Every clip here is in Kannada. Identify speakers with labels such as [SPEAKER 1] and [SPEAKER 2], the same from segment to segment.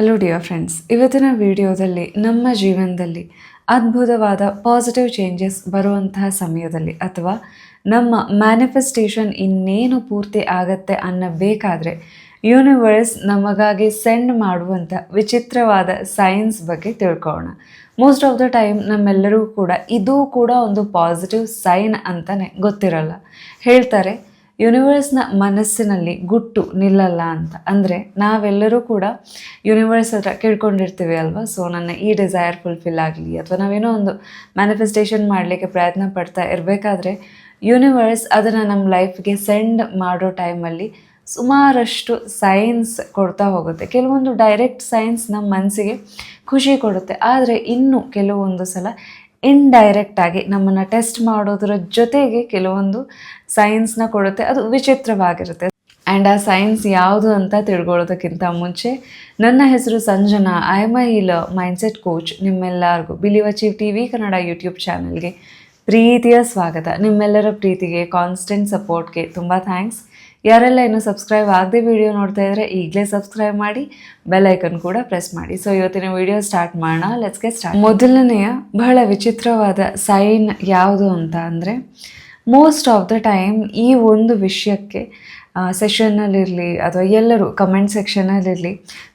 [SPEAKER 1] ಹಲೋ ಡಿಯರ್ ಫ್ರೆಂಡ್ಸ್ ಇವತ್ತಿನ ವಿಡಿಯೋದಲ್ಲಿ ನಮ್ಮ ಜೀವನದಲ್ಲಿ ಅದ್ಭುತವಾದ ಪಾಸಿಟಿವ್ ಚೇಂಜಸ್ ಬರುವಂತಹ ಸಮಯದಲ್ಲಿ ಅಥವಾ ನಮ್ಮ ಮ್ಯಾನಿಫೆಸ್ಟೇಷನ್ ಇನ್ನೇನು ಪೂರ್ತಿ ಆಗತ್ತೆ ಅನ್ನಬೇಕಾದ್ರೆ ಯೂನಿವರ್ಸ್ ನಮಗಾಗಿ ಸೆಂಡ್ ಮಾಡುವಂಥ ವಿಚಿತ್ರವಾದ ಸೈನ್ಸ್ ಬಗ್ಗೆ ತಿಳ್ಕೊಳ್ಳೋಣ. ಮೋಸ್ಟ್ ಆಫ್ ದ ಟೈಮ್ ನಮ್ಮೆಲ್ಲರೂ ಕೂಡ ಇದು ಕೂಡ ಒಂದು ಪಾಸಿಟಿವ್ ಸೈನ್ ಅಂತಲೇ ಗೊತ್ತಿರಲ್ಲ. ಹೇಳ್ತಾರೆ ಯೂನಿವರ್ಸ್ನ ಮನಸ್ಸಿನಲ್ಲಿ ಗುಟ್ಟು ನಿಲ್ಲಲ್ಲ ಅಂತ. ಅಂದರೆ ನಾವೆಲ್ಲರೂ ಕೂಡ ಯೂನಿವರ್ಸ್ ಹತ್ರ ಕೇಳ್ಕೊಂಡಿರ್ತೀವಿ ಅಲ್ವಾ? ಸೊ ನನ್ನ ಈ ಡಿಸೈರ್ ಫುಲ್ಫಿಲ್ ಆಗಲಿ ಅಥವಾ ನಾವೇನೋ ಒಂದು ಮ್ಯಾನಿಫೆಸ್ಟೇಷನ್ ಮಾಡಲಿಕ್ಕೆ ಪ್ರಯತ್ನ ಪಡ್ತಾ ಇರಬೇಕಾದ್ರೆ ಯೂನಿವರ್ಸ್ ಅದನ್ನು ನಮ್ಮ ಲೈಫ್ಗೆ ಸೆಂಡ್ ಮಾಡೋ ಟೈಮಲ್ಲಿ ಸುಮಾರಷ್ಟು ಸೈನ್ಸ್ ಕೊಡ್ತಾ ಹೋಗುತ್ತೆ. ಕೆಲವೊಂದು ಡೈರೆಕ್ಟ್ ಸೈನ್ಸ್ ನಮ್ಮ ಮನಸ್ಸಿಗೆ ಖುಷಿ ಕೊಡುತ್ತೆ. ಆದರೆ ಇನ್ನು ಕೆಲವೊಂದು ಸಲ ಇಂಡೈರೆಕ್ಟ್ ಆಗಿ ನಮ್ಮನ್ನು ಟೆಸ್ಟ್ ಮಾಡೋದ್ರ ಜೊತೆಗೆ ಕೆಲವೊಂದು ಸೈನ್ಸ್ನ ಕೊಡುತ್ತೆ. ಅದು ವಿಚಿತ್ರವಾಗಿರುತ್ತೆ. ಆ್ಯಂಡ್ ಆ ಸೈನ್ಸ್ ಯಾವುದು ಅಂತ ತಿಳ್ಕೊಳ್ಳೋದಕ್ಕಿಂತ ಮುಂಚೆ ನನ್ನ ಹೆಸರು Sanjana. I am a healer mindset coach ನಿಮ್ಮೆಲ್ಲರಿಗೂ believe achieve T V Kannada YouTube ಚಾನಲ್ಗೆ ಪ್ರೀತಿಯ ಸ್ವಾಗತ. ನಿಮ್ಮೆಲ್ಲರ ಪ್ರೀತಿಗೆ ಕಾನ್ಸ್ಟೆಂಟ್ ಸಪೋರ್ಟ್ಗೆ ತುಂಬ ಥ್ಯಾಂಕ್ಸ್ ಯಾರೆಲ್ಲ ಇನ್ನೂ ಸಬ್ಸ್ಕ್ರೈಬ್ ಆಗದೆ ವಿಡಿಯೋ ನೋಡ್ತಾ ಇದ್ರೆ ಈಗಲೇ ಸಬ್ಸ್ಕ್ರೈಬ್ ಮಾಡಿ ಬೆಲ್ ಐಕನ್ ಕೂಡ ಪ್ರೆಸ್ ಮಾಡಿ. ಸೊ ಇವತ್ತಿನ ವಿಡಿಯೋ ಸ್ಟಾರ್ಟ್ ಮಾಡೋಣ. ಲೆಟ್ಸ್ಗೆ ಸ್ಟಾರ್ಟ್ ಮೊದಲನೆಯ ಬಹಳ ವಿಚಿತ್ರವಾದ ಸೈನ್ ಯಾವುದು ಅಂತ ಅಂದರೆ ಮೋಸ್ಟ್ ಆಫ್ ದ ಟೈಮ್ ಈ ಒಂದು ವಿಷಯಕ್ಕೆ ಸೆಷನ್ನಲ್ಲಿರಲಿ ಅಥವಾ ಎಲ್ಲರೂ ಕಮೆಂಟ್ ಸೆಕ್ಷನಲ್ಲಿರಲಿ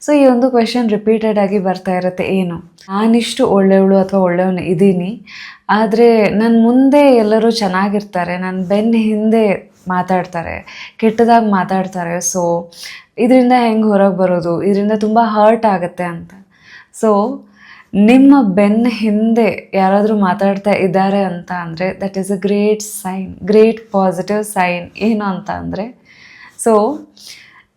[SPEAKER 1] ಸೊ ಈ ಒಂದು ಕ್ವೆಶನ್ ರಿಪೀಟೆಡ್ ಆಗಿ ಬರ್ತಾ ಇರುತ್ತೆ. ಏನು? ನಾನಿಷ್ಟು ಒಳ್ಳೆಯವಳು ಅಥವಾ ಒಳ್ಳೆಯವನು ಇದ್ದೀನಿ, ಆದರೆ ನನ್ನ ಮುಂದೆ ಎಲ್ಲರೂ ಚೆನ್ನಾಗಿರ್ತಾರೆ ನನ್ನ ಬೆನ್ನ ಹಿಂದೆ ಮಾತಾಡ್ತಾರೆ, ಕೆಟ್ಟದಾಗಿ ಮಾತಾಡ್ತಾರೆ. ಸೊ ಇದರಿಂದ ಹೆಂಗೆ ಹೊರಗೆ ಬರೋದು? ಇದರಿಂದ ತುಂಬ ಹರ್ಟ್ ಆಗುತ್ತೆ ಅಂತ. ಸೊ ನಿಮ್ಮ ಬೆನ್ನ ಹಿಂದೆ ಯಾರಾದರೂ ಮಾತಾಡ್ತಾ ಇದ್ದಾರೆ ಅಂತ ಅಂದರೆ that is a great sign great positive sign ಏನು ಅಂತ ಅಂದರೆ ಸೊ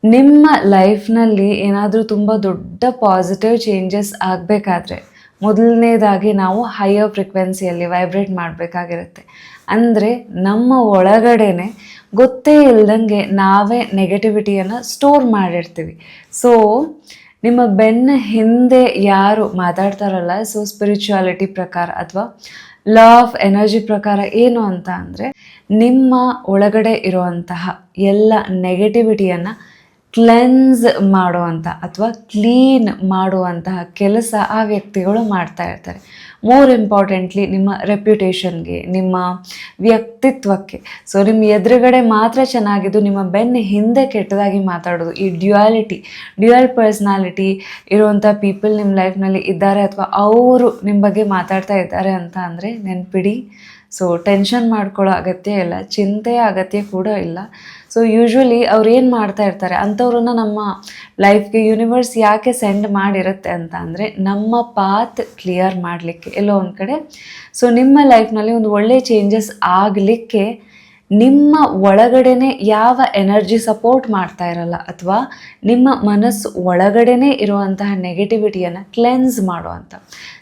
[SPEAKER 1] ನಿಮ್ಮ ಲೈಫ್ನಲ್ಲಿ ಏನಾದರೂ ತುಂಬ ದೊಡ್ಡ ಪಾಸಿಟಿವ್ ಚೇಂಜಸ್ ಆಗಬೇಕಾದ್ರೆ, ಮೊದಲನೇದಾಗಿ ನಾವು ಹೈಯರ್ ಫ್ರಿಕ್ವೆನ್ಸಿಯಲ್ಲಿ ವೈಬ್ರೇಟ್ ಮಾಡಬೇಕಾಗಿರುತ್ತೆ. ಅಂದರೆ ನಮ್ಮ ಒಳಗಡೆನೆ ಗೊತ್ತೇ ಇಲ್ದಂಗೆ ನಾವೇ ನೆಗೆಟಿವಿಟಿಯನ್ನು ಸ್ಟೋರ್ ಮಾಡಿರ್ತೀವಿ. ಸೊ ನಿಮ್ಮ ಬೆನ್ನ ಹಿಂದೆ ಯಾರು ಮಾತಾಡ್ತಾರಲ್ಲ ಸೊ ಸ್ಪಿರಿಚುಯಾಲಿಟಿ ಪ್ರಕಾರ ಅಥವಾ ಲಾ ಆಫ್ ಎನರ್ಜಿ ಪ್ರಕಾರ ಏನು ಅಂತ ಅಂದರೆ ನಿಮ್ಮ ಒಳಗಡೆ ಇರುವಂತಹ ಎಲ್ಲ ನೆಗೆಟಿವಿಟಿಯನ್ನು ಕ್ಲೆನ್ಸ್ ಮಾಡುವಂಥ ಅಥವಾ ಕ್ಲೀನ್ ಮಾಡುವಂತಹ ಕೆಲಸ ಆ ವ್ಯಕ್ತಿಗಳು ಮಾಡ್ತಾ ಇರ್ತಾರೆ. ಮೋರ್ ಇಂಪಾರ್ಟೆಂಟ್ಲಿ ನಿಮ್ಮ ರೆಪ್ಯುಟೇಷನ್ಗೆ ನಿಮ್ಮ ವ್ಯಕ್ತಿತ್ವಕ್ಕೆ. ಸೊ ನಿಮ್ಮ ಎದುರುಗಡೆ ಮಾತ್ರ ಚೆನ್ನಾಗಿದ್ದು, ನಿಮ್ಮ ಬೆನ್ನ ಹಿಂದೆ ಕೆಟ್ಟದಾಗಿ ಮಾತಾಡೋದು. ಈ ಡ್ಯುಯಾಲಿಟಿ ಡ್ಯುಯಲ್ ಪರ್ಸ್ನಾಲಿಟಿ ಇರುವಂಥ ಪೀಪಲ್ ನಿಮ್ಮ ಲೈಫ್ನಲ್ಲಿ ಇದ್ದಾರೆ ಅಥವಾ ಅವರು ನಿಮ್ಮ ಬಗ್ಗೆ ಮಾತಾಡ್ತಾ ಇದ್ದಾರೆ ಅಂತ ಅಂದರೆ ನೆನ್ಪಿಡಿ. ಸೊ ಟೆನ್ಷನ್ ಮಾಡ್ಕೊಳ್ಳೋ ಅಗತ್ಯ ಇಲ್ಲ, ಚಿಂತೆ ಅಗತ್ಯ ಕೂಡ ಇಲ್ಲ. ಸೊ ಯೂಶ್ವಲಿ ಅವ್ರು ಏನು ಮಾಡ್ತಾ ಇರ್ತಾರೆ, ಅಂಥವ್ರನ್ನ ನಮ್ಮ ಲೈಫ್ಗೆ ಯೂನಿವರ್ಸ್ ಯಾಕೆ ಸೆಂಡ್ ಮಾಡಿರುತ್ತೆ ಅಂತ ಅಂದರೆ, ನಮ್ಮ ಪಾತ್ ಕ್ಲಿಯರ್ ಮಾಡಲಿಕ್ಕೆ. ಎಲ್ಲೋ ಒಂದು ಕಡೆ. ಸೊ ನಿಮ್ಮ ಲೈಫ್ನಲ್ಲಿ ಒಂದು ಒಳ್ಳೆಯ ಚೇಂಜಸ್ ಆಗಲಿಕ್ಕೆ ನಿಮ್ಮ ಒಳಗಡೆನೆ ಯಾವ ಎನರ್ಜಿ ಸಪೋರ್ಟ್ ಮಾಡ್ತಾ ಇರಲ್ಲ ಅಥವಾ ನಿಮ್ಮ ಮನಸ್ಸು ಒಳಗಡೆನೆ ಇರುವಂತಹ ನೆಗೆಟಿವಿಟಿಯನ್ನು ಕ್ಲೆನ್ಸ್ ಮಾಡುವಂಥ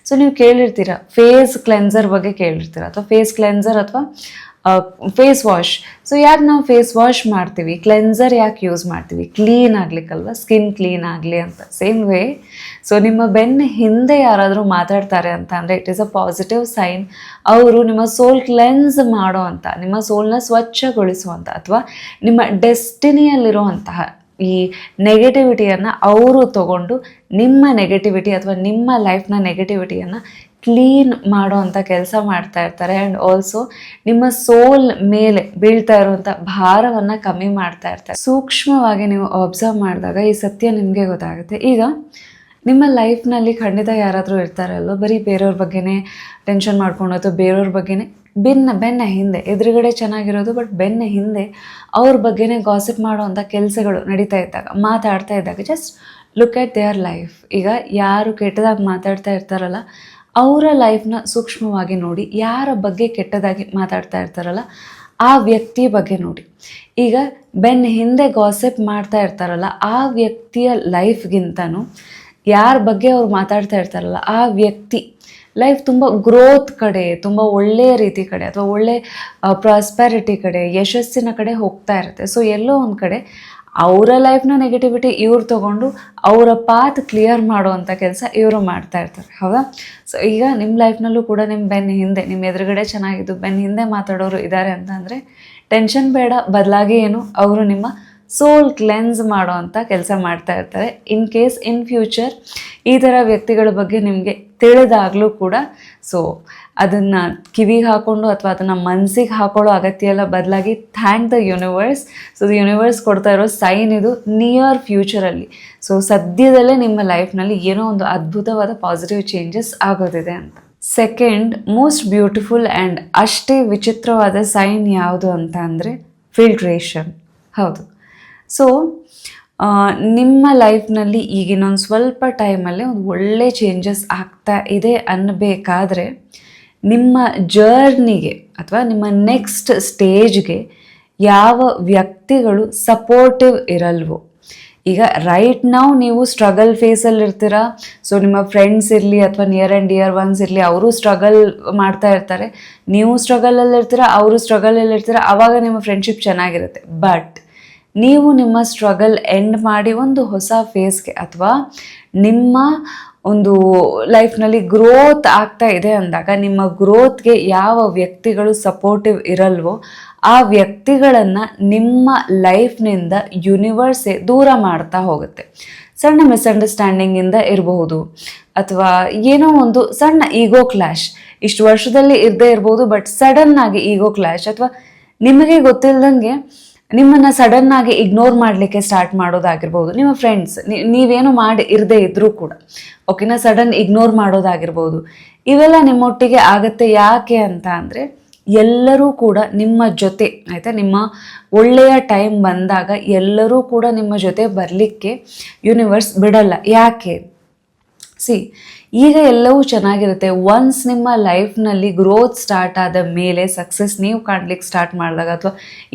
[SPEAKER 1] ಸೊ ನೀವು ಕೇಳಿರ್ತೀರ, ಫೇಸ್ ಕ್ಲೆನ್ಸರ್ ಬಗ್ಗೆ ಕೇಳಿರ್ತೀರ ಅಥವಾ ಫೇಸ್ ಕ್ಲೆನ್ಸರ್ ಅಥವಾ ಫೇಸ್ ವಾಶ್ ಸೊ ಯಾಕೆ ನಾವು ಫೇಸ್ ವಾಶ್ ಮಾಡ್ತೀವಿ? ಕ್ಲೆನ್ಸರ್ ಯಾಕೆ ಯೂಸ್ ಮಾಡ್ತೀವಿ? ಕ್ಲೀನ್ ಆಗ್ಲಿಕ್ಕಲ್ವ? ಸ್ಕಿನ್ ಕ್ಲೀನ್ ಆಗಲಿ ಅಂತ. ಸೇಮ್ ವೇ ಸೊ ನಿಮ್ಮ ಬೆನ್ನ ಹಿಂದೆ ಯಾರಾದರೂ ಮಾತಾಡ್ತಾರೆ ಅಂತ ಅಂದರೆ it is a positive sign ಅವರು ನಿಮ್ಮ ಸೋಲ್ ಕ್ಲೆನ್ಸ್ ಮಾಡೋ ಅಂತ, ನಿಮ್ಮ ಸೋಲ್ನ ಸ್ವಚ್ಛಗೊಳಿಸುವಂಥ ಅಥವಾ ನಿಮ್ಮ ಡೆಸ್ಟಿನಿಯಲ್ಲಿರುವಂತಹ ಈ ನೆಗೆಟಿವಿಟಿಯನ್ನು ಅವರು ತಗೊಂಡು ನಿಮ್ಮ ನೆಗೆಟಿವಿಟಿ ಅಥವಾ ನಿಮ್ಮ ಲೈಫ್ನ ನೆಗೆಟಿವಿಟಿಯನ್ನು ಕ್ಲೀನ್ ಮಾಡೋ ಅಂಥ ಕೆಲಸ ಮಾಡ್ತಾ ಇರ್ತಾರೆ. ಆ್ಯಂಡ್ ಆಲ್ಸೋ ನಿಮ್ಮ ಸೋಲ್ ಮೇಲೆ ಬೀಳ್ತಾ ಇರುವಂಥ ಭಾರವನ್ನು ಕಮ್ಮಿ ಮಾಡ್ತಾ ಇರ್ತಾರೆ. ಸೂಕ್ಷ್ಮವಾಗಿ ನೀವು ಅಬ್ಸರ್ವ್ ಮಾಡಿದಾಗ ಈ ಸತ್ಯ ನಿಮಗೆ ಗೊತ್ತಾಗುತ್ತೆ. ಈಗ ನಿಮ್ಮ ಲೈಫ್ನಲ್ಲಿ ಖಂಡಿತ ಯಾರಾದರೂ ಇರ್ತಾರಲ್ವ ಬರೀ ಬೇರೆಯವ್ರ ಬಗ್ಗೆನೇ ಟೆನ್ಷನ್ ಮಾಡ್ಕೊಂಡು ಅಥವಾ ಬೇರೆಯವ್ರ ಬಗ್ಗೆನೇ ಬೆನ್ನ ಬೆನ್ನ ಹಿಂದೆ, ಎದುರುಗಡೆ ಚೆನ್ನಾಗಿರೋದು ಬಟ್ ಬೆನ್ನ ಹಿಂದೆ ಅವ್ರ ಬಗ್ಗೆನೇ ಗಾಸಿಪ್ ಮಾಡೋವಂಥ ಕೆಲಸಗಳು ನಡೀತಾ ಇದ್ದಾಗ, ಮಾತಾಡ್ತಾ ಇದ್ದಾಗ just look at their life ಈಗ ಯಾರು ಕೆಟ್ಟದಾಗಿ ಮಾತಾಡ್ತಾ ಇರ್ತಾರಲ್ಲ ಅವರ ಲೈಫ್ನ ಸೂಕ್ಷ್ಮವಾಗಿ ನೋಡಿ, ಯಾರ ಬಗ್ಗೆ ಕೆಟ್ಟದಾಗಿ ಮಾತಾಡ್ತಾ ಇರ್ತಾರಲ್ಲ, ಆ ವ್ಯಕ್ತಿ ಬಗ್ಗೆ ನೋಡಿ. ಈಗ ಬೆನ್ ಹಿಂದೆ ಗಾಸೆಪ್ ಮಾಡ್ತಾ ಇರ್ತಾರಲ್ಲ, ಆ ವ್ಯಕ್ತಿಯ ಲೈಫ್ಗಿಂತನೂ ಯಾರ ಬಗ್ಗೆ ಅವ್ರು ಮಾತಾಡ್ತಾ ಇರ್ತಾರಲ್ಲ, ಆ ವ್ಯಕ್ತಿ ಲೈಫ್ ತುಂಬ ಗ್ರೋತ್ ಕಡೆ, ತುಂಬ ಒಳ್ಳೆಯ ರೀತಿ ಕಡೆ, ಅಥವಾ ಒಳ್ಳೆ ಪ್ರಾಸ್ಪ್ಯಾರಿಟಿ ಕಡೆ, ಯಶಸ್ಸಿನ ಕಡೆ ಹೋಗ್ತಾ ಇರುತ್ತೆ. ಸೊ ಎಲ್ಲೋ ಒಂದು ಕಡೆ ಅವರ ಲೈಫ್ನ ನೆಗೆಟಿವಿಟಿ ಇವ್ರು ತಗೊಂಡು ಅವರ ಪಾತ್ ಕ್ಲಿಯರ್ ಮಾಡುವಂಥ ಕೆಲಸ ಇವರು ಮಾಡ್ತಾ ಇರ್ತಾರೆ, ಹೌದಾ? ಸೊ ಈಗ ನಿಮ್ಮ ಲೈಫ್ನಲ್ಲೂ ಕೂಡ ನಿಮ್ಮ ಬೆನ್ನ ಹಿಂದೆ ನಿಮ್ಮ ಎದುರುಗಡೆ ಚೆನ್ನಾಗಿದ್ದು ಬೆನ್ನ ಹಿಂದೆ ಮಾತಾಡೋರು ಇದ್ದಾರೆ ಅಂತ ಅಂದರೆ ಟೆನ್ಷನ್ ಬೇಡ, ಬದಲಾಗಿ ಏನು, ಅವರು ನಿಮ್ಮ ಸೋಲ್ ಕ್ಲೆನ್ಸ್ ಮಾಡೋ ಅಂಥ ಕೆಲಸ ಮಾಡ್ತಾ ಇರ್ತಾರೆ. ಇನ್ ಕೇಸ್ ಇನ್ ಫ್ಯೂಚರ್ ಈ ಥರ ವ್ಯಕ್ತಿಗಳ ಬಗ್ಗೆ ನಿಮಗೆ ತಿಳಿದಾಗಲೂ ಕೂಡ ಸೊ ಅದನ್ನು ಕಿವಿಗೆ ಹಾಕ್ಕೊಂಡು ಅಥವಾ ಅದನ್ನು ಮನಸ್ಸಿಗೆ ಹಾಕೊಳ್ಳೋ ಅಗತ್ಯ ಎಲ್ಲ ಬದಲಾಗಿ thank the universe so the universe ಕೊಡ್ತಾ ಇರೋ ಸೈನ್ ಇದು ನಿಯರ್ ಫ್ಯೂಚರಲ್ಲಿ ಸೊ ಸದ್ಯದಲ್ಲೇ ನಿಮ್ಮ ಲೈಫ್ನಲ್ಲಿ ಏನೋ ಒಂದು ಅದ್ಭುತವಾದ ಪಾಸಿಟಿವ್ ಚೇಂಜಸ್ ಆಗೋದಿದೆ ಅಂತ. ಸೆಕೆಂಡ್ ಮೋಸ್ಟ್ ಬ್ಯೂಟಿಫುಲ್ ಆ್ಯಂಡ್ ಅಷ್ಟೇ ವಿಚಿತ್ರವಾದ ಸೈನ್ ಯಾವುದು ಅಂತ ಅಂದರೆ ಫಿಲ್ಟ್ರೇಷನ್ ಹೌದು. ಸೊ ನಿಮ್ಮ ಲೈಫ್ನಲ್ಲಿ ಈಗಿನೊಂದು ಸ್ವಲ್ಪ ಟೈಮಲ್ಲಿ ಒಂದು ಒಳ್ಳೆ ಚೇಂಜಸ್ ಆಗ್ತಾ ಇದೆ ಅನ್ನಬೇಕಾದ್ರೆ ನಿಮ್ಮ ಜರ್ನಿಗೆ ಅಥವಾ ನಿಮ್ಮ ನೆಕ್ಸ್ಟ್ ಸ್ಟೇಜ್ಗೆ ಯಾವ ವ್ಯಕ್ತಿಗಳು ಸಪೋರ್ಟಿವ್ ಇರಲ್ವೋ. ಈಗ ರೈಟ್ ನಾವು ನೀವು ಸ್ಟ್ರಗಲ್ ಫೇಸಲ್ಲಿ ಇರ್ತೀರಾ? ಸೊ ನಿಮ್ಮ ಫ್ರೆಂಡ್ಸ್ ಇರಲಿ ಅಥವಾ ನಿಯರ್ ಆ್ಯಂಡ್ ಡಿಯರ್ ಒನ್ಸ್ ಇರಲಿ, ಅವರು ಸ್ಟ್ರಗಲ್ ಮಾಡ್ತಾ ಇರ್ತಾರೆ. ನೀವು ಸ್ಟ್ರಗಲಲ್ಲಿ ಇರ್ತೀರಾ, ಅವರು ಸ್ಟ್ರಗಲಲ್ಲಿ ಇರ್ತೀರಾ ಆವಾಗ ನಿಮ್ಮ ಫ್ರೆಂಡ್ಶಿಪ್ ಚೆನ್ನಾಗಿರುತ್ತೆ. ಬಟ್ ನೀವು ನಿಮ್ಮ ಸ್ಟ್ರಗಲ್ ಎಂಡ್ ಮಾಡಿ ಒಂದು ಹೊಸ ಫೇಸ್ಗೆ ಅಥವಾ ನಿಮ್ಮ ಒಂದು ಲೈಫ್ನಲ್ಲಿ ಗ್ರೋತ್ ಆಗ್ತಾ ಇದೆ ಅಂದಾಗ ನಿಮ್ಮ ಗ್ರೋತ್ಗೆ ಯಾವ ವ್ಯಕ್ತಿಗಳು ಸಪೋರ್ಟಿವ್ ಇರಲ್ವೋ ಆ ವ್ಯಕ್ತಿಗಳನ್ನು ನಿಮ್ಮ ಲೈಫ್ನಿಂದ ಯೂನಿವರ್ಸೇ ದೂರ ಮಾಡ್ತಾ ಹೋಗುತ್ತೆ. ಸಣ್ಣ ಮಿಸ್ಅಂಡರ್ಸ್ಟ್ಯಾಂಡಿಂಗಿಂದ ಇರಬಹುದು ಅಥವಾ ಏನೋ ಒಂದು ಸಣ್ಣ ಈಗೋ ಕ್ಲಾಶ್ ಇಷ್ಟು ವರ್ಷದಲ್ಲಿ ಇರದೇ ಇರ್ಬೋದು ಬಟ್ ಸಡನ್ ಆಗಿ ಈಗೋ ಕ್ಲಾಶ್ ಅಥವಾ ನಿಮಗೆ ಗೊತ್ತಿಲ್ಲದಂಗೆ ನಿಮ್ಮನ್ನ ಸಡನ್ ಆಗಿ ಇಗ್ನೋರ್ ಮಾಡಲಿಕ್ಕೆ ಸ್ಟಾರ್ಟ್ ಮಾಡೋದಾಗಿರ್ಬೋದು. ನಿಮ್ಮ ಫ್ರೆಂಡ್ಸ್ ನೀವೇನು ಮಾಡಿ ಇರದೇ ಇದ್ರೂ ಕೂಡ ಓಕೆನಾ ಸಡನ್ ಇಗ್ನೋರ್ ಮಾಡೋದಾಗಿರ್ಬೋದು. ಇವೆಲ್ಲ ನಿಮ್ಮೊಟ್ಟಿಗೆ ಆಗುತ್ತೆ ಯಾಕೆ ಅಂತ ಅಂದರೆ, ಎಲ್ಲರೂ ಕೂಡ ನಿಮ್ಮ ಜೊತೆ, ಆಯಿತಾ? ನಿಮ್ಮ ಒಳ್ಳೆಯ ಟೈಮ್ ಬಂದಾಗ ಎಲ್ಲರೂ ಕೂಡ ನಿಮ್ಮ ಜೊತೆ ಬರಲಿಕ್ಕೆ ಯೂನಿವರ್ಸ್ ಬಿಡಲ್ಲ. ಯಾಕೆ? ಸಿ, ಈಗ ಎಲ್ಲವೂ ಚೆನ್ನಾಗಿರುತ್ತೆ. ಒನ್ಸ್ ನಿಮ್ಮ ಲೈಫ್ನಲ್ಲಿ ಗ್ರೋತ್ ಸ್ಟಾರ್ಟ್ ಆದ ಮೇಲೆ ಸಕ್ಸಸ್ ನೀವು ಕಾಣ್ಲಿಕ್ಕೆ ಸ್ಟಾರ್ಟ್ ಮಾಡಿದಾಗ ಅಥವಾ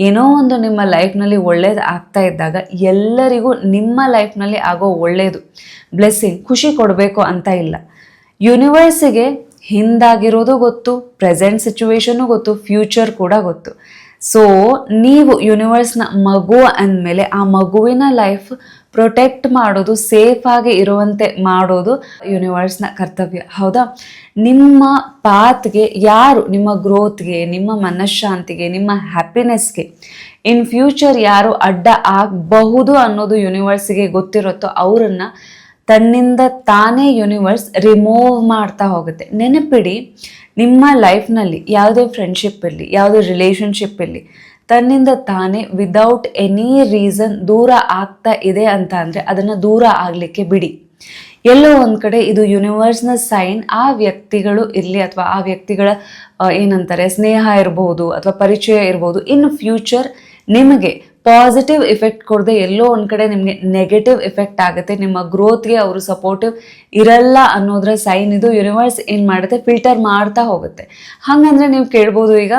[SPEAKER 1] ಏನೋ ಒಂದು ನಿಮ್ಮ ಲೈಫ್ನಲ್ಲಿ ಒಳ್ಳೇದು ಆಗ್ತಾ ಇದ್ದಾಗ ಎಲ್ಲರಿಗೂ ನಿಮ್ಮ ಲೈಫ್ನಲ್ಲಿ ಆಗೋ ಒಳ್ಳೆಯದು ಬ್ಲೆಸ್ಸಿಂಗ್ ಖುಷಿ ಕೊಡಬೇಕು ಅಂತ ಇಲ್ಲ. ಯೂನಿವರ್ಸಿಗೆ ಹಿಂದಾಗಿರೋದು ಗೊತ್ತು ಪ್ರೆಸೆಂಟ್ ಸಿಚುವೇಶನು ಗೊತ್ತು ಫ್ಯೂಚರ್ ಕೂಡ ಗೊತ್ತು. ಸೊ ನೀವು ಯೂನಿವರ್ಸ್ನ ಮಗು ಅಂದಮೇಲೆ ಆ ಮಗುವಿನ ಲೈಫ್ ಪ್ರೊಟೆಕ್ಟ್ ಮಾಡೋದು ಸೇಫ್ ಆಗಿ ಇರುವಂತೆ ಮಾಡೋದು ಯೂನಿವರ್ಸ್ನ ಕರ್ತವ್ಯ. ಹೌದಾ? ನಿಮ್ಮ ಪಾತ್ಗೆ ಯಾರು, ನಿಮ್ಮ ಗ್ರೋತ್ಗೆ ನಿಮ್ಮ ಮನಃಶಾಂತಿಗೆ, ನಿಮ್ಮ ಹ್ಯಾಪಿನೆಸ್ಗೆ ಇನ್ ಫ್ಯೂಚರ್ ಯಾರು ಅಡ್ಡ ಆಗಬಹುದು ಅನ್ನೋದು ಯೂನಿವರ್ಸ್ಗೆ ಗೊತ್ತಿರುತ್ತೋ ಅವರನ್ನು ತನ್ನಿಂದ ತಾನೇ ಯೂನಿವರ್ಸ್ ರಿಮೂವ್ ಮಾಡ್ತಾ ಹೋಗುತ್ತೆ. ನೆನಪಿಡಿ, ನಿಮ್ಮ ಲೈಫ್ನಲ್ಲಿ ಯಾವುದೇ ಫ್ರೆಂಡ್ಶಿಪ್ ಇರಲಿ, ಯಾವುದೇ ರಿಲೇಷನ್ಶಿಪ್ ಇರಲಿ ತನ್ನಿಂದ ತಾನೇ ವಿದೌಟ್ ಎನಿ ರೀಸನ್ ದೂರ ಆಗ್ತಾ ಇದೆ ಅಂತ ಅಂದರೆ ಅದನ್ನು ದೂರ ಆಗಲಿಕ್ಕೆ ಬಿಡಿ. ಎಲ್ಲೋ ಒಂದು ಕಡೆ ಇದು ಯೂನಿವರ್ಸ್ನ ಸೈನ್ ಆ ವ್ಯಕ್ತಿಗಳು ಇರಲಿ ಅಥವಾ ಆ ವ್ಯಕ್ತಿಗಳ ಏನಂತಾರೆ, ಸ್ನೇಹ ಇರ್ಬೋದು ಅಥವಾ ಪರಿಚಯ ಇರ್ಬೋದು, ಇನ್ ಫ್ಯೂಚರ್ ನಿಮಗೆ ಪಾಸಿಟಿವ್ ಇಫೆಕ್ಟ್ ಕೊಡದೆ ಎಲ್ಲೋ ಒಂದು ಕಡೆ ನಿಮಗೆ ನೆಗೆಟಿವ್ ಇಫೆಕ್ಟ್ ಆಗುತ್ತೆ. ನಿಮ್ಮ ಗ್ರೋತ್ಗೆ ಅವರು ಸಪೋರ್ಟಿವ್ ಇರಲ್ಲ ಅನ್ನೋದ್ರ ಸೈನ್ ಇದು. ಯೂನಿವರ್ಸ್ ಏನು ಮಾಡುತ್ತೆ? ಫಿಲ್ಟರ್ ಮಾಡ್ತಾ ಹೋಗುತ್ತೆ. ಹಾಗಂದ್ರೆ ನೀವು ಕೇಳ್ಬೋದು ಈಗ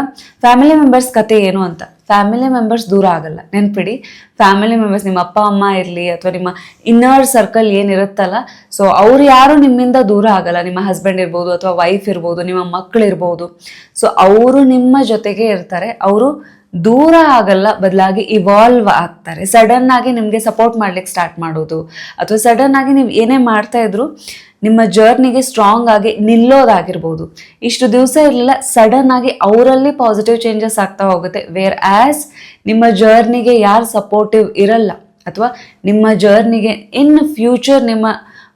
[SPEAKER 1] ಫ್ಯಾಮಿಲಿ ಮೆಂಬರ್ಸ್ ಕತೆ ಏನು ಅಂತ. ಫ್ಯಾಮಿಲಿ ಮೆಂಬರ್ಸ್ ದೂರ ಆಗಲ್ಲ. ನೆನ್ಪಿಡಿ ಫ್ಯಾಮಿಲಿ ಮೆಂಬರ್ಸ್ ನಿಮ್ಮ ಅಪ್ಪ, ಅಮ್ಮ ಇರಲಿ ಅಥವಾ ನಿಮ್ಮ ಇನ್ನರ್ ಸರ್ಕಲ್ ಏನಿರುತ್ತಲ್ಲ ಸೊ ಅವ್ರು ಯಾರು ನಿಮ್ಮಿಂದ ದೂರ ಆಗಲ್ಲ. ನಿಮ್ಮ ಹಸ್ಬೆಂಡ್ ಇರ್ಬೋದು ಅಥವಾ ವೈಫ್ ಇರ್ಬೋದು, ನಿಮ್ಮ ಮಕ್ಕಳು ಇರ್ಬೋದು ಸೊ ಅವರು ನಿಮ್ಮ ಜೊತೆಗೆ ಇರ್ತಾರೆ. ಅವರು ದೂರ ಆಗಲ್ಲ, ಬದಲಾಗಿ ಇವಾಲ್ವ್ ಆಗ್ತಾರೆ. ಸಡನ್ ಆಗಿ ನಿಮಗೆ ಸಪೋರ್ಟ್ ಮಾಡ್ಲಿಕ್ಕೆ ಸ್ಟಾರ್ಟ್ ಮಾಡೋದು. ಅಥವಾ ಸಡನ್ ಆಗಿ ನೀವು ಏನೇ ಮಾಡ್ತಾ ಇದ್ರು ನಿಮ್ಮ ಜರ್ನಿಗೆ ಸ್ಟ್ರಾಂಗ್ ಆಗಿ ನಿಲ್ಲೋದಾಗಿರ್ಬೋದು. ಇಷ್ಟು ದಿವಸ ಇರಲಿಲ್ಲ ಸಡನ್ ಆಗಿ ಅವರಲ್ಲಿ ಪಾಸಿಟಿವ್ ಚೇಂಜಸ್ ಆಗ್ತಾ ಹೋಗುತ್ತೆ. ವೇರ್ ಆ್ಯಸ್ ನಿಮ್ಮ ಜರ್ನಿಗೆ ಯಾರು ಸಪೋರ್ಟಿವ್ ಇರಲ್ಲ, ಅಥವಾ ನಿಮ್ಮ ಜರ್ನಿಗೆ ಇನ್ ಫ್ಯೂಚರ್ ನಿಮ್ಮ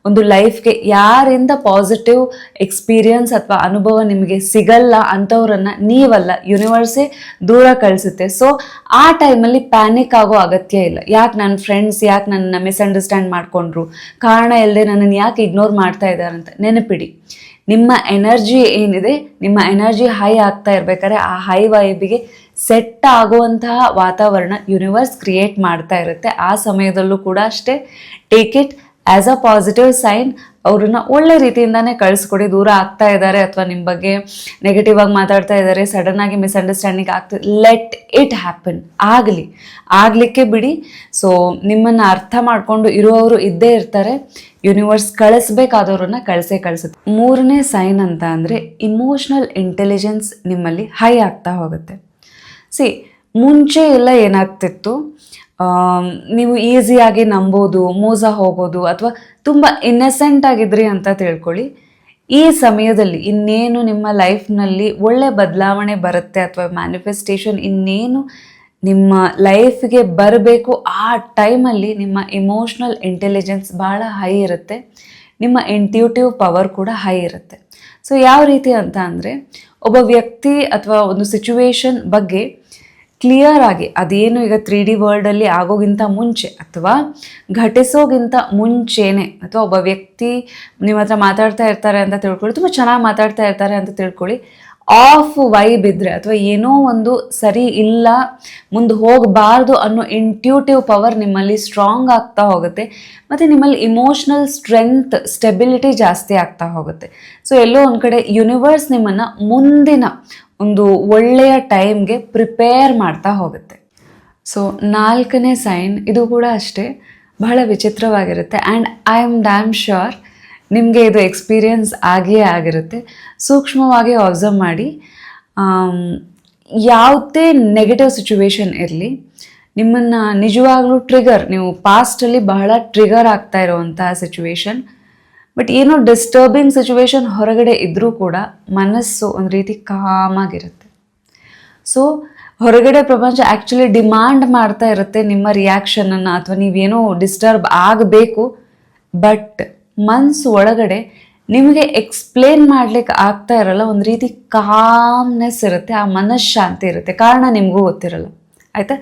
[SPEAKER 1] ಒಂದು ಲೈಫ್ಗೆ ಯಾರಿಂದ ಪಾಸಿಟಿವ್ ಎಕ್ಸ್ಪೀರಿಯನ್ಸ್ ಅಥವಾ ಅನುಭವ ನಿಮಗೆ ಸಿಗಲ್ಲ ಅಂಥವ್ರನ್ನ ನೀವಲ್ಲ, ಯೂನಿವರ್ಸೇ ದೂರ ಕಳಿಸುತ್ತೆ. ಸೊ ಆ ಟೈಮಲ್ಲಿ ಪ್ಯಾನಿಕ್ ಆಗೋ ಅಗತ್ಯ ಇಲ್ಲ. ಯಾಕೆ ನನ್ನ ಫ್ರೆಂಡ್ಸ್, ಯಾಕೆ ನನ್ನ ಮಿಸ್ಅಂಡರ್ಸ್ಟ್ಯಾಂಡ್ ಮಾಡಿಕೊಂಡ್ರು? ಕಾರಣ ಇಲ್ಲದೆ ನನ್ನನ್ನು ಯಾಕೆ ಇಗ್ನೋರ್ ಮಾಡ್ತಾ ಇದ್ದಾರೆ ಅಂತ ನೆನಪಿಡಿ. ನಿಮ್ಮ ಎನರ್ಜಿ ಏನಿದೆ, ನಿಮ್ಮ ಎನರ್ಜಿ ಹೈ ಆಗ್ತಾ ಇರ್ಬೇಕಾದ್ರೆ ಆ ಹೈ ವೈಬಿಗೆ ಸೆಟ್ ಆಗುವಂತಹ ವಾತಾವರಣ ಯೂನಿವರ್ಸ್ ಕ್ರಿಯೇಟ್ ಮಾಡ್ತಾ ಇರುತ್ತೆ. ಆ ಸಮಯದಲ್ಲೂ ಕೂಡ ಅಷ್ಟೇ. Take it as a positive sign ಅವ್ರನ್ನ ಒಳ್ಳೆ ರೀತಿಯಿಂದಾನೇ ಕಳಿಸ್ಕೊಡಿ, ದೂರ ಆಗ್ತಾ ಇದ್ದಾರೆ ಅಥವಾ ನಿಮ್ಮ ಬಗ್ಗೆ ನೆಗೆಟಿವ್ ಆಗಿ ಮಾತಾಡ್ತಾ ಇದ್ದಾರೆ ಸಡನ್ ಆಗಿ ಮಿಸ್ಅಂಡರ್ಸ್ಟ್ಯಾಂಡಿಂಗ್ ಆಗ್ತದೆ ಲೆಟ್ ಇಟ್ ಹ್ಯಾಪನ್ ಆಗಲಿ, ಆಗಲಿಕ್ಕೆ ಬಿಡಿ. ಸೊ ನಿಮ್ಮನ್ನು ಅರ್ಥ ಮಾಡಿಕೊಂಡು ಇರುವವರು ಇದ್ದೇ ಇರ್ತಾರೆ. ಯೂನಿವರ್ಸ್ ಕಳಿಸ್ಬೇಕಾದವ್ರನ್ನ ಕಳಿಸೇ ಕಳಿಸುತ್ತೆ. ಮೂರನೇ ಸೈನ್ ಅಂತ ಅಂದರೆ ಇಮೋಷ್ನಲ್ ಇಂಟೆಲಿಜೆನ್ಸ್ ನಿಮ್ಮಲ್ಲಿ ಹೈ ಆಗ್ತಾ ಹೋಗುತ್ತೆ. ಸಿ ಮುಂಚೆ ಎಲ್ಲ ಏನಾಗ್ತಿತ್ತು? ನೀವು ಈಸಿಯಾಗಿ ನಂಬೋದು, ಮೋಸ ಹೋಗೋದು ಅಥವಾ ತುಂಬ ಇನ್ನಸೆಂಟ್ ಆಗಿದ್ರಿ ಅಂತ ತಿಳ್ಕೊಳ್ಳಿ. ಈ ಸಮಯದಲ್ಲಿ ಇನ್ನೇನು ನಿಮ್ಮ ಲೈಫ್ನಲ್ಲಿ ಒಳ್ಳೆ ಬದಲಾವಣೆ ಬರುತ್ತೆ ಅಥವಾ ಮ್ಯಾನಿಫೆಸ್ಟೇಷನ್ ಇನ್ನೇನು ನಿಮ್ಮ ಲೈಫ್ಗೆ ಬರಬೇಕು, ಆ ಟೈಮಲ್ಲಿ ನಿಮ್ಮ ಇಮೋಷ್ನಲ್ ಇಂಟೆಲಿಜೆನ್ಸ್ ಭಾಳ ಹೈ ಇರುತ್ತೆ. ನಿಮ್ಮ ಇಂಟ್ಯೂಟಿವ್ ಪವರ್ ಕೂಡ ಹೈ ಇರುತ್ತೆ. ಸೊ ಯಾವ ರೀತಿ ಅಂತ ಅಂದರೆ, ಒಬ್ಬ ವ್ಯಕ್ತಿ ಅಥವಾ ಒಂದು ಸಿಚುವೇಶನ್ ಬಗ್ಗೆ ಕ್ಲಿಯರ್ ಆಗಿ, ಅದೇನು ಈಗ ತ್ರೀ ಡಿ ವರ್ಲ್ಡಲ್ಲಿ ಆಗೋಗಿಂತ ಮುಂಚೆ ಅಥವಾ ಘಟಿಸೋಗಿಂತ ಮುಂಚೆನೆ ಅಥವಾ ಒಬ್ಬ ವ್ಯಕ್ತಿ ನಿಮ್ಮ ಹತ್ರ ಮಾತಾಡ್ತಾ ಇರ್ತಾರೆ ಅಂತ ತಿಳ್ಕೊಳ್ಳಿ, ತುಂಬ ಚೆನ್ನಾಗಿ ಮಾತಾಡ್ತಾ ಇರ್ತಾರೆ ಅಂತ ತಿಳ್ಕೊಳ್ಳಿ ಆಫ್ ವೈಬ್ ಇದ್ದರೆ ಅಥವಾ ಏನೋ ಒಂದು ಸರಿ ಇಲ್ಲ, ಮುಂದೆ ಹೋಗಬಾರ್ದು ಅನ್ನೋ ಇಂಟ್ಯೂಟಿವ್ ಪವರ್ ನಿಮ್ಮಲ್ಲಿ ಸ್ಟ್ರಾಂಗ್ ಆಗ್ತಾ ಹೋಗುತ್ತೆ. ಮತ್ತು ನಿಮ್ಮಲ್ಲಿ ಇಮೋಷ್ನಲ್ ಸ್ಟ್ರೆಂತ್ ಸ್ಟೆಬಿಲಿಟಿ ಜಾಸ್ತಿ ಆಗ್ತಾ ಹೋಗುತ್ತೆ. ಸೊ ಎಲ್ಲೋ ಒಂದು ಕಡೆ ಯೂನಿವರ್ಸ್ ನಿಮ್ಮನ್ನು ಮುಂದಿನ ಒಂದು ಒಳ್ಳೆಯ ಟೈಮ್ಗೆ ಪ್ರಿಪೇರ್ ಮಾಡ್ತಾ ಹೋಗುತ್ತೆ. ಸೊ ನಾಲ್ಕನೇ ಸೈನ್ ಇದು ಕೂಡ ಅಷ್ಟೇ. ಬಹಳ ವಿಚಿತ್ರವಾಗಿರುತ್ತೆ. And I am damn sure ನಿಮಗೆ ಇದು ಎಕ್ಸ್ಪೀರಿಯನ್ಸ್ ಆಗಿಯೇ ಆಗಿರುತ್ತೆ. ಸೂಕ್ಷ್ಮವಾಗಿ ಅಬ್ಸರ್ವ್ ಮಾಡಿ. ಯಾವುದೇ ನೆಗೆಟಿವ್ ಸಿಚುವೇಶನ್ ಇರಲಿ, ನಿಮ್ಮನ್ನು ನಿಜವಾಗ್ಲೂ ಟ್ರಿಗರ್ ನೀವು ಪಾಸ್ಟಲ್ಲಿ ಬಹಳ ಟ್ರಿಗರ್ ಆಗ್ತಾ ಇರುವಂತಹ ಸಿಚುವೇಶನ್ ಬಟ್ ಏನೋ ಡಿಸ್ಟರ್ಬಿಂಗ್ ಸಿಚುವೇಶನ್ ಹೊರಗಡೆ ಇದ್ದರೂ ಕೂಡ ಮನಸ್ಸು ಒಂದು ರೀತಿ ಕಾಮಾಗಿರುತ್ತೆ ಸೊ ಹೊರಗಡೆ ಪ್ರಪಂಚ ಆ್ಯಕ್ಚುಲಿ ಡಿಮ್ಯಾಂಡ್ ಮಾಡ್ತಾ ಇರುತ್ತೆ ನಿಮ್ಮ ರಿಯಾಕ್ಷನನ್ನು ಅಥವಾ ನೀವೇನೋ ಡಿಸ್ಟರ್ಬ್ ಆಗಬೇಕು ಬಟ್ ಮನಸ್ಸು ಒಳಗಡೆ ನಿಮಗೆ ಎಕ್ಸ್ಪ್ಲೇನ್ ಮಾಡ್ಲಿಕ್ಕೆ ಆಗ್ತಾ ಇರಲ್ಲ, ಒಂದು ರೀತಿ ಕಾಮ್ನೆಸ್ ಇರುತ್ತೆ, ಆ ಮನಃಶಾಂತಿ ಇರುತ್ತೆ. ಕಾರಣ ನಿಮಗೂ ಗೊತ್ತಿರಲ್ಲ. ಆಯಿತಾ?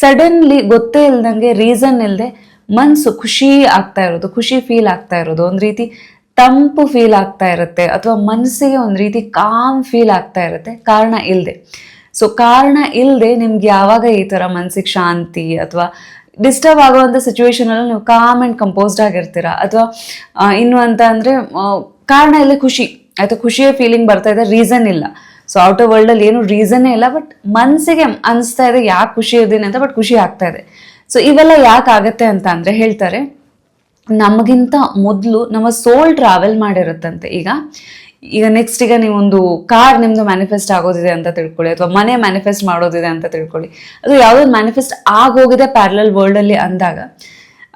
[SPEAKER 1] ಸಡನ್ಲಿ ಗೊತ್ತೇ ಇಲ್ದಂಗೆ ರೀಸನ್ ಇಲ್ಲದೆ ಮನಸ್ಸು ಖುಷಿ ಆಗ್ತಾ ಇರೋದು, ಖುಷಿ ಫೀಲ್ ಆಗ್ತಾ ಇರೋದು. ಒಂದು ರೀತಿ ತಂಪು ಫೀಲ್ ಆಗ್ತಾ ಇರುತ್ತೆ, ಅಥವಾ ಮನಸ್ಸಿಗೆ ಒಂದು ರೀತಿ ಕಾಮ್ ಫೀಲ್ ಆಗ್ತಾ ಇರುತ್ತೆ, ಕಾರಣ ಇಲ್ಲದೆ ಸೊ ಕಾರಣ ಇಲ್ಲದೆ ನಿಮ್ಗೆ ಯಾವಾಗ ಈ ಥರ ಮನಸ್ಸಿಗೆ ಶಾಂತಿ ಅಥವಾ ಡಿಸ್ಟರ್ಬ್ ಆಗುವಂಥ ಸಿಚುವೇಶನಲ್ಲಿ ನೀವು ಕಾಮ್ ಆ್ಯಂಡ್ ಕಂಪೋಸ್ಡ್ ಆಗಿರ್ತೀರಾ? ಅಥವಾ ಇನ್ನು ಅಂತ ಅಂದರೆ ಕಾರಣ ಇಲ್ಲ ಖುಷಿ. ಆಯಿತಾ ಖುಷಿಯ ಫೀಲಿಂಗ್ ಬರ್ತಾ ಇದೆ ರೀಸನ್ ಇಲ್ಲ. ಸೊ ಔಟರ್ ವರ್ಲ್ಡಲ್ಲಿ ಏನು ರೀಸನ್ನೇ ಇಲ್ಲ ಬಟ್ ಮನಸ್ಸಿಗೆ ಅನಿಸ್ತಾ ಇದೆ, ಯಾಕೆ ಖುಷಿ ಇದ್ದೀನಿ ಅಂತ ಬಟ್ ಖುಷಿ ಆಗ್ತಾ ಇದೆ. ಸೊ ಇವೆಲ್ಲ ಯಾಕೆ ಆಗುತ್ತೆ ಅಂತ ಅಂದರೆ ಹೇಳ್ತಾರೆ, ನಮಗಿಂತ ಮೊದಲು ನಮ್ಮ ಸೋಲ್ ಟ್ರಾವೆಲ್ ಮಾಡಿರುತ್ತಂತೆ. ಈಗ ಈಗ ನೆಕ್ಸ್ಟ್ ಈಗ ನೀವೊಂದು ಕಾರ್ ನಿಮ್ದು ಮ್ಯಾನಿಫೆಸ್ಟ್ ಆಗೋದಿದೆ ಅಂತ ತಿಳ್ಕೊಳ್ಳಿ, ಅಥವಾ ಮನೆ ಮ್ಯಾನಿಫೆಸ್ಟ್ ಮಾಡೋದಿದೆ ಅಂತ ತಿಳ್ಕೊಳ್ಳಿ. ಅದು ಯಾವುದೋ ಮ್ಯಾನಿಫೆಸ್ಟ್ ಆಗೋಗಿದೆ ಪ್ಯಾರಲಲ್ ವರ್ಲ್ಡಲ್ಲಿ ಅಂದಾಗ,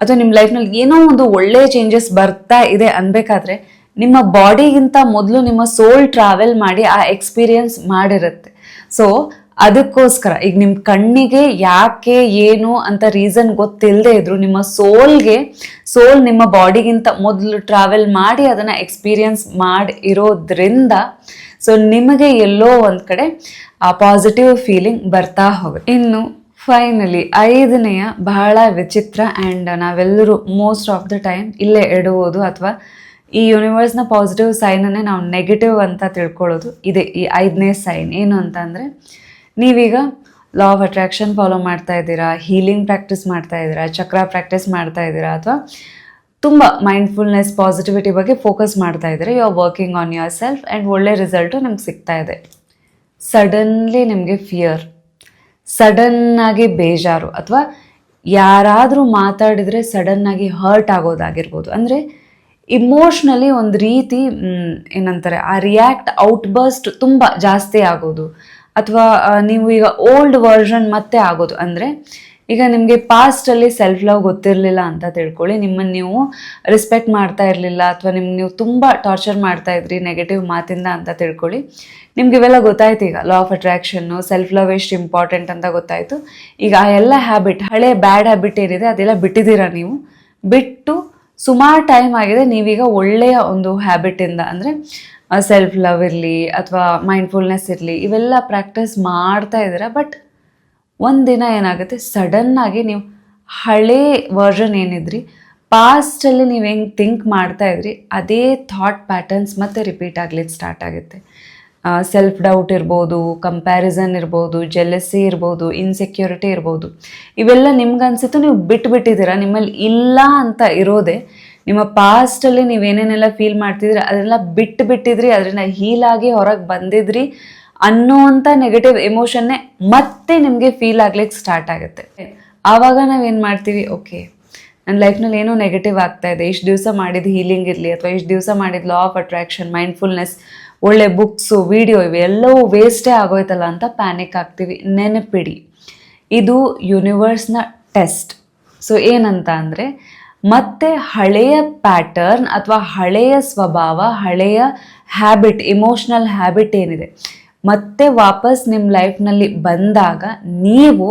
[SPEAKER 1] ಅಥವಾ ನಿಮ್ಮ ಲೈಫ್ನಲ್ಲಿ ಏನೋ ಒಂದು ಒಳ್ಳೆ ಚೇಂಜಸ್ ಬರ್ತಾ ಇದೆ ಅನ್ಬೇಕಾದ್ರೆ, ನಿಮ್ಮ ಬಾಡಿಗಿಂತ ಮೊದಲು ನಿಮ್ಮ ಸೋಲ್ ಟ್ರಾವೆಲ್ ಮಾಡಿ ಆ ಎಕ್ಸ್ಪೀರಿಯನ್ಸ್ ಮಾಡಿರುತ್ತೆ. ಸೊ ಅದಕ್ಕೋಸ್ಕರ, ಈಗ ನಿಮ್ಮ ಕಣ್ಣಿಗೆ ಯಾಕೆ ಏನು ಅಂತ ರೀಸನ್ ಗೊತ್ತಿಲ್ಲದೆ ಇದ್ರು ನಿಮ್ಮ ಸೋಲ್ಗೆ ಸೋಲ್ ನಿಮ್ಮ ಬಾಡಿಗಿಂತ ಮೊದಲು ಟ್ರಾವೆಲ್ ಮಾಡಿ ಅದನ್ನು ಎಕ್ಸ್ಪೀರಿಯನ್ಸ್ ಮಾಡಿ ಇರೋದ್ರಿಂದ ಸೊ ನಿಮಗೆ ಎಲ್ಲೋ ಒಂದು ಕಡೆ ಆ ಪಾಸಿಟಿವ್ ಫೀಲಿಂಗ್ ಬರ್ತಾ ಹೋಗುತ್ತೆ. ಇನ್ನು ಫೈನಲಿ ಐದನೆಯ ಬಹಳ ವಿಚಿತ್ರ ಆ್ಯಂಡ್ ನಾವೆಲ್ಲರೂ ಮೋಸ್ಟ್ ಆಫ್ ದ ಟೈಮ್ ಇಲ್ಲೇ ಇಡುವುದು ಅಥವಾ ಈ ಯೂನಿವರ್ಸ್ನ ಪಾಸಿಟಿವ್ ಸೈನನ್ನೇ ನಾವು ನೆಗೆಟಿವ್ ಅಂತ ತಿಳ್ಕೊಳ್ಳೋದು. ಇದೆ ಈ ಐದನೇ ಸೈನ್ ಏನು ಅಂತ ಅಂದರೆ ನೀವೀಗ ಲಾ ಆಫ್ ಅಟ್ರಾಕ್ಷನ್ ಫಾಲೋ ಮಾಡ್ತಾ ಇದ್ದೀರಾ ಹೀಲಿಂಗ್ ಪ್ರಾಕ್ಟೀಸ್ ಮಾಡ್ತಾ ಇದ್ದೀರಾ ಚಕ್ರ ಪ್ರಾಕ್ಟೀಸ್ ಮಾಡ್ತಾ ಇದ್ದೀರಾ, ಅಥವಾ ತುಂಬ ಮೈಂಡ್ಫುಲ್ನೆಸ್ ಪಾಸಿಟಿವಿಟಿ ಬಗ್ಗೆ ಫೋಕಸ್ ಮಾಡ್ತಾ ಇದ್ದೀರಾ you are working on yourself and ಒಳ್ಳೆ ರಿಸಲ್ಟು ನಮ್ಗೆ ಸಿಗ್ತಾ ಇದೆ. ಸಡನ್ಲಿ ನಿಮಗೆ ಫಿಯರ್ ಸಡನ್ನಾಗಿ ಬೇಜಾರು, ಅಥವಾ ಯಾರಾದರೂ ಮಾತಾಡಿದರೆ ಸಡನ್ನಾಗಿ ಹರ್ಟ್ ಆಗೋದಾಗಿರ್ಬೋದು. ಅಂದರೆ ಇಮೋಷ್ನಲಿ ಒಂದು ರೀತಿ ಏನಂತಾರೆ, ಆ ರಿಯಾಕ್ಟ್ ಔಟ್ಬರ್ಸ್ಟ್ ತುಂಬ ಜಾಸ್ತಿ ಆಗೋದು. ಅಥವಾ ನೀವು ಈಗ ಓಲ್ಡ್ ವರ್ಷನ್ ಮತ್ತೆ ಆಗೋದು. ಅಂದರೆ, ಈಗ ನಿಮಗೆ ಪಾಸ್ಟಲ್ಲಿ ಸೆಲ್ಫ್ ಲವ್ ಗೊತ್ತಿರಲಿಲ್ಲ ಅಂತ ತಿಳ್ಕೊಳ್ಳಿ. ನಿಮ್ಮನ್ನು ನೀವು ರೆಸ್ಪೆಕ್ಟ್ ಮಾಡ್ತಾ ಇರಲಿಲ್ಲ ಅಥವಾ ನಿಮ್ಗೆ ನೀವು ತುಂಬ ಟಾರ್ಚರ್ ಮಾಡ್ತಾ ಇದ್ರಿ ನೆಗೆಟಿವ್ ಮಾತಿಂದ ಅಂತ ತಿಳ್ಕೊಳ್ಳಿ. ನಿಮ್ಗೆ ಇವೆಲ್ಲ ಗೊತ್ತಾಯ್ತು ಈಗ. ಲಾ ಆಫ್ ಅಟ್ರಾಕ್ಷನ್ನು ಸೆಲ್ಫ್ ಲವ್ ಎಷ್ಟು ಇಂಪಾರ್ಟೆಂಟ್ ಅಂತ ಗೊತ್ತಾಯಿತು. ಈಗ ಆ ಎಲ್ಲ ಹ್ಯಾಬಿಟ್ ಹಳೆ ಬ್ಯಾಡ್ ಹ್ಯಾಬಿಟ್ ಏನಿದೆ ಅದೆಲ್ಲ ಬಿಟ್ಟಿದ್ದೀರಾ ನೀವು? ಬಿಟ್ಟು ಸುಮಾರು ಟೈಮ್ ಆಗಿದೆ, ನೀವೀಗ ಒಳ್ಳೆಯ ಒಂದು ಹ್ಯಾಬಿಟಿಂದ ಅಂದರೆ ಸೆಲ್ಫ್ ಲವ್ ಇರಲಿ ಅಥವಾ ಮೈಂಡ್ಫುಲ್ನೆಸ್ ಇರಲಿ, ಇವೆಲ್ಲ ಪ್ರಾಕ್ಟೀಸ್ ಮಾಡ್ತಾ ಇದ್ದೀರಾ ಬಟ್ ಒಂದಿನ ಏನಾಗುತ್ತೆ ಸಡನ್ನಾಗಿ ನೀವು ಹಳೇ ವರ್ಷನ್ ಏನಿದ್ರಿ ಪಾಸ್ಟಲ್ಲಿ ನೀವು ಹೆಂಗೆ ಥಿಂಕ್ ಮಾಡ್ತಾ ಇದ್ರಿ, ಅದೇ ಥಾಟ್ ಪ್ಯಾಟರ್ನ್ಸ್ ಮತ್ತೆ ರಿಪೀಟ್ ಆಗ್ಲಿಕ್ಕೆ ಸ್ಟಾರ್ಟ್ ಆಗುತ್ತೆ. ಸೆಲ್ಫ್ ಡೌಟ್ ಇರ್ಬೋದು ಕಂಪ್ಯಾರಿಸನ್ ಇರ್ಬೋದು ಜೆಲಸಿ ಇರ್ಬೋದು ಇನ್ಸೆಕ್ಯೂರಿಟಿ ಇರ್ಬೋದು. ಇವೆಲ್ಲ ನಿಮ್ಗನ್ಸಿತ್ತು, ನೀವು ಬಿಟ್ಬಿಟ್ಟಿದ್ದೀರಾ, ನಿಮ್ಮಲ್ಲಿ ಇಲ್ಲ ಅಂತ ಇರೋದೆ. ನಿಮ್ಮ ಪಾಸ್ಟಲ್ಲಿ ನೀವೇನೇನೆಲ್ಲ ಫೀಲ್ ಮಾಡ್ತಿದ್ರಿ ಅದನ್ನೆಲ್ಲ ಬಿಟ್ಟು ಬಿಟ್ಟಿದ್ರಿ ಅದರಿಂದ ಹೀಲಾಗಿ ಹೊರಗೆ ಬಂದಿದ್ರಿ ಅನ್ನೋವಂಥ ನೆಗೆಟಿವ್ ಎಮೋಷನ್ನೇ ಮತ್ತೆ ನಿಮಗೆ ಫೀಲ್ ಆಗ್ಲಿಕ್ಕೆ ಸ್ಟಾರ್ಟ್ ಆಗುತ್ತೆ. ಆವಾಗ ನಾವೇನು ಮಾಡ್ತೀವಿ? ಓಕೆ ನನ್ನ ಲೈಫ್ನಲ್ಲಿ ಏನೋ ನೆಗೆಟಿವ್ ಆಗ್ತಾ ಇದೆ, ಇಷ್ಟು ದಿವಸ ಮಾಡಿದ ಹೀಲಿಂಗ್ ಇರಲಿ, ಅಥವಾ ಇಷ್ಟು ದಿವಸ ಮಾಡಿದ ಲಾ ಆಫ್ ಅಟ್ರಾಕ್ಷನ್ ಮೈಂಡ್ಫುಲ್ನೆಸ್ ಒಳ್ಳೆ ಬುಕ್ಸು ವಿಡಿಯೋ ಇವೆಲ್ಲವೂ ವೇಸ್ಟೇ ಆಗೋಯ್ತಲ್ಲ ಅಂತ ಪ್ಯಾನಿಕ್ ಆಗ್ತೀವಿ ನೆನಪಿಡಿ, ಇದು ಯೂನಿವರ್ಸ್ನ ಟೆಸ್ಟ್ ಸೊ ಏನಂತ ಅಂದರೆ, ಮತ್ತೆ ಹಳೆಯ ಪ್ಯಾಟರ್ನ್ ಅಥವಾ ಹಳೆಯ ಸ್ವಭಾವ, ಹಳೆಯ ಹ್ಯಾಬಿಟ್ ಇಮೋಷ್ನಲ್ ಹ್ಯಾಬಿಟ್ ಏನಿದೆ, ಮತ್ತೆ ವಾಪಸ್ ನಿಮ್ಮ ಲೈಫ್ನಲ್ಲಿ ಬಂದಾಗ ನೀವು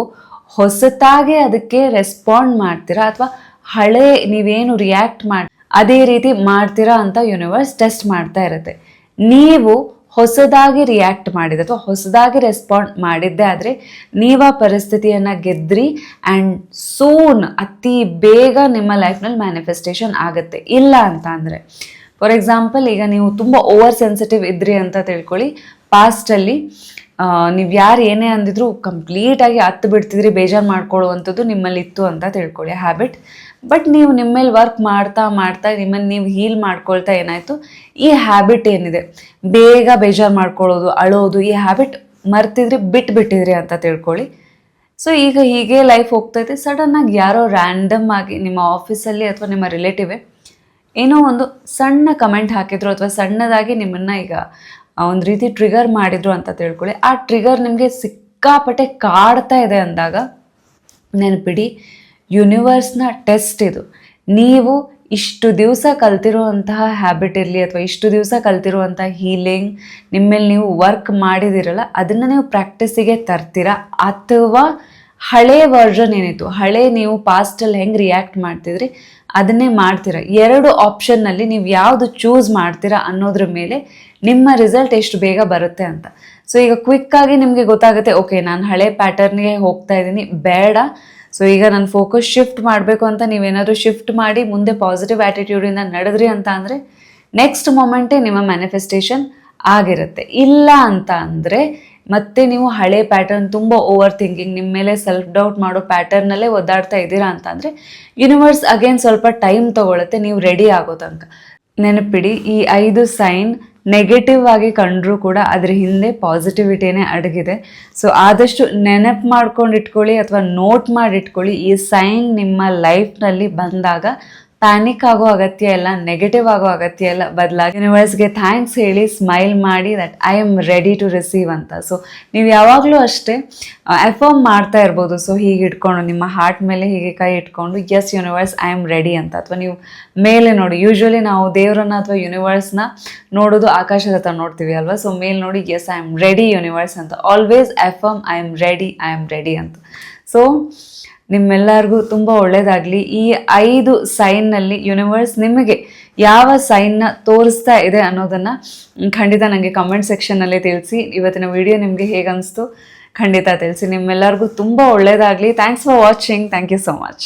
[SPEAKER 1] ಹೊಸತಾಗಿ ಅದಕ್ಕೆ ರೆಸ್ಪಾಂಡ್ ಮಾಡ್ತೀರಾ ಅಥವಾ ಹಳೆ ನೀವೇನು ರಿಯಾಕ್ಟ್ ಮಾಡಿ, ಅದೇ ರೀತಿ ಮಾಡ್ತೀರಾ ಅಂತ ಯೂನಿವರ್ಸ್ ಟೆಸ್ಟ್ ಮಾಡ್ತಾ ಇರುತ್ತೆ. ನೀವು ಹೊಸದಾಗಿ ರಿಯಾಕ್ಟ್ ಮಾಡಿದ ಅಥವಾ ಹೊಸದಾಗಿ ರೆಸ್ಪಾಂಡ್ ಮಾಡಿದ್ದೆ ಆದರೆ ನೀವು ಆ ಪರಿಸ್ಥಿತಿಯನ್ನು ಗೆದ್ರಿ ಆ್ಯಂಡ್ ಸೂನ್ ಅತಿ ಬೇಗ ನಿಮ್ಮ ಲೈಫ್ನಲ್ಲಿ ಮ್ಯಾನಿಫೆಸ್ಟೇಷನ್ ಆಗುತ್ತೆ. ಇಲ್ಲ ಅಂತ ಅಂದರೆ ಫಾರ್ ಎಕ್ಸಾಂಪಲ್ ಈಗ ನೀವು ತುಂಬ ಓವರ್ ಸೆನ್ಸಿಟಿವ್ ಇದ್ರಿ ಅಂತ ತಿಳ್ಕೊಳ್ಳಿ. ಪಾಸ್ಟಲ್ಲಿ ನೀವು ಯಾರು ಏನೇ ಅಂದಿದ್ರು ಕಂಪ್ಲೀಟಾಗಿ ಹತ್ತು ಬಿಡ್ತಿದ್ರಿ, ಬೇಜಾರು ಮಾಡ್ಕೊಳ್ಳುವಂಥದ್ದು ನಿಮ್ಮಲ್ಲಿ ಇತ್ತು ಅಂತ ತಿಳ್ಕೊಳ್ಳಿ. ಹ್ಯಾಬಿಟ್ ಬಟ್ ನೀವು ನಿಮ್ಮ ಮೇಲೆ ವರ್ಕ್ ಮಾಡ್ತಾ ಮಾಡ್ತಾ ನಿಮ್ಮನ್ನು ನೀವು ಹೀಲ್ ಮಾಡ್ಕೊಳ್ತಾ ಏನಾಯಿತು? ಈ ಹ್ಯಾಬಿಟ್ ಏನಿದೆ? ಬೇಗ ಬೇಜಾರು ಮಾಡ್ಕೊಳ್ಳೋದು, ಅಳೋದು, ಈ ಹ್ಯಾಬಿಟ್ ಮರ್ತಿದ್ರಿ ಬಿಟ್ಬಿಟ್ಟಿದ್ರಿ ಅಂತ ತಿಳ್ಕೊಳ್ಳಿ. ಸೊ ಈಗ ಹೀಗೆ ಲೈಫ್ ಹೋಗ್ತೈತೆ ಸಡನ್ನಾಗಿ ಯಾರೋ ರ್ಯಾಂಡಮ್ ಆಗಿ ನಿಮ್ಮ ಆಫೀಸಲ್ಲಿ ಅಥವಾ ನಿಮ್ಮ ರಿಲೇಟಿವೇ ಏನೋ ಒಂದು ಸಣ್ಣ ಕಮೆಂಟ್ ಹಾಕಿದ್ರು ಅಥವಾ ಸಣ್ಣದಾಗಿ ನಿಮ್ಮನ್ನು ಈಗ ಒಂದು ರೀತಿ ಟ್ರಿಗರ್ ಮಾಡಿದ್ರು ಅಂತ ತಿಳ್ಕೊಳ್ಳಿ. ಆ ಟ್ರಿಗರ್ ನಿಮಗೆ ಸಿಕ್ಕಾಪಟ್ಟೆ ಕಾಡ್ತಾ ಇದೆ ಅಂದಾಗ, ನೆನಪಿಡಿ ಯೂನಿವರ್ಸ್ನ ಟೆಸ್ಟ್ ಇದು. ನೀವು ಇಷ್ಟು ದಿವಸ ಕಲ್ತಿರುವಂತಹ ಹ್ಯಾಬಿಟ್ ಇರಲಿ ಅಥವಾ ಇಷ್ಟು ದಿವಸ ಕಲ್ತಿರುವಂತಹ ಹೀಲಿಂಗ್ ನಿಮ್ಮ ಮೇಲೆ ನೀವು ವರ್ಕ್ ಮಾಡಿದಿರಲ್ಲ, ಅದನ್ನು ನೀವು ಪ್ರಾಕ್ಟೀಸಿಗೆ ತರ್ತೀರಾ? ಅಥವಾ ಹಳೆ ವರ್ಜನ್ ಏನಿತ್ತು? ಹಳೆ ನೀವು ಪಾಸ್ಟಲ್ಲಿ ಹೆಂಗೆ ರಿಯಾಕ್ಟ್ ಮಾಡ್ತಿದ್ರಿ? ಅದನ್ನೇ ಮಾಡ್ತೀರಾ? ಎರಡು ಆಪ್ಷನ್ನಲ್ಲಿ ನೀವು ಯಾವುದು ಚೂಸ್ ಮಾಡ್ತೀರಾ ಅನ್ನೋದ್ರ ಮೇಲೆ ನಿಮ್ಮ ರಿಸಲ್ಟ್ ಎಷ್ಟು ಬೇಗ ಬರುತ್ತೆ ಅಂತ. ಸೊ ಈಗ ಕ್ವಿಕ್ಕಾಗಿ ನಿಮಗೆ ಗೊತ್ತಾಗುತ್ತೆ ಓಕೆ ನಾನು ಹಳೆ ಪ್ಯಾಟರ್ನ್ಗೆ ಹೋಗ್ತಾ ಇದ್ದೀನಿ. ಬೇಡ. ಸೊ ಈಗ ನಾನು ಫೋಕಸ್ ಶಿಫ್ಟ್ ಮಾಡಬೇಕು ಅಂತ ನೀವೇನಾದರೂ ಶಿಫ್ಟ್ ಮಾಡಿ ಮುಂದೆ ಪಾಸಿಟಿವ್ ಆ್ಯಟಿಟ್ಯೂಡಿಂದ ನಡೆದ್ರಿ ಅಂತ ಅಂದರೆ ನೆಕ್ಸ್ಟ್ ಮೊಮೆಂಟೇ ನಿಮ್ಮ ಮ್ಯಾನಿಫೆಸ್ಟೇಷನ್ ಆಗಿರುತ್ತೆ. ಇಲ್ಲ ಅಂತ ಅಂದರೆ ಮತ್ತೆ ನೀವು ಹಳೆ ಪ್ಯಾಟರ್ನ್ ತುಂಬ ಓವರ್ ಥಿಂಕಿಂಗ್ ನಿಮ್ಮ ಮೇಲೆ ಸೆಲ್ಫ್ ಡೌಟ್ ಮಾಡೋ ಪ್ಯಾಟರ್ನಲ್ಲೇ ಒದ್ದಾಡ್ತಾ ಇದ್ದೀರಾ ಅಂತ ಅಂದರೆ ಯೂನಿವರ್ಸ್ ಅಗೇನ್ ಸ್ವಲ್ಪ ಟೈಮ್ ತೊಗೊಳುತ್ತೆ, ನೀವು ರೆಡಿ ಆಗೋ ತನಕ. ನೆನಪಿಡಿ, ಈ ಐದು ಸೈನ್ ನೆಗೆಟಿವ್ ಆಗಿ ಕಂಡ್ರೂ ಕೂಡ ಅದ್ರ ಹಿಂದೆ ಪಾಸಿಟಿವಿಟಿನೇ ಅಡಗಿದೆ. ಸೊ ಆದಷ್ಟು ನೆನಪು ಮಾಡ್ಕೊಂಡು ಇಟ್ಕೊಳ್ಳಿ ಅಥವಾ ನೋಟ್ ಮಾಡಿ ಇಟ್ಕೊಳ್ಳಿ, ಈ ಸೈನ್ ನಿಮ್ಮ ಲೈಫ್ನಲ್ಲಿ ಬಂದಾಗ ಪ್ಯಾನಿಕ್ ಆಗೋ ಅಗತ್ಯ ಇಲ್ಲ ನೆಗೆಟಿವ್ ಆಗೋ ಅಗತ್ಯ ಇಲ್ಲ. ಬದಲಾಗಿ ಯೂನಿವರ್ಸ್ಗೆ ಥ್ಯಾಂಕ್ಸ್ ಹೇಳಿ ಸ್ಮೈಲ್ ಮಾಡಿ that I am ready to receive ಅಂತ. ಸೊ ನೀವು ಯಾವಾಗಲೂ ಅಷ್ಟೇ ಎಫರ್ಮ್ ಮಾಡ್ತಾ ಇರ್ಬೋದು. ಸೊ ಹೀಗೆ ಇಟ್ಕೊಂಡು, ನಿಮ್ಮ ಹಾರ್ಟ್ ಮೇಲೆ ಹೀಗೆ ಕೈ ಇಟ್ಕೊಂಡು yes universe I am ready ಅಂತ. ಅಥವಾ ನೀವು ಮೇಲೆ ನೋಡಿ ಯೂಶ್ವಲಿ ನಾವು ದೇವರನ್ನ ಅಥವಾ ಯೂನಿವರ್ಸ್ನ ನೋಡೋದು ಆಕಾಶದ ಹತ್ರ ನೋಡ್ತೀವಿ ಅಲ್ವಾ? ಸೊ ಮೇಲೆ ನೋಡಿ yes I am ready universe ಅಂತ. Always affirm I am ready I am ready ಅಂತ. ಸೊ ನಿಮ್ಮೆಲ್ಲರಿಗೂ ತುಂಬ ಒಳ್ಳೆಯದಾಗಲಿ ಈ ಐದು ಸೈನ್ನಲ್ಲಿ ಯೂನಿವರ್ಸ್ ನಿಮಗೆ ಯಾವ ಸೈನ್ನ ತೋರಿಸ್ತಾ ಇದೆ ಅನ್ನೋದನ್ನು ಖಂಡಿತ ನನಗೆ ಕಮೆಂಟ್ ಸೆಕ್ಷನ್ನಲ್ಲಿ ತಿಳಿಸಿ. ಇವತ್ತಿನ ವಿಡಿಯೋ ನಿಮಗೆ ಹೇಗನ್ನಿಸ್ತು ಖಂಡಿತ ತಿಳಿಸಿ. ನಿಮ್ಮೆಲ್ಲರಿಗೂ ತುಂಬ ಒಳ್ಳೆಯದಾಗಲಿ thanks for watching thank you so much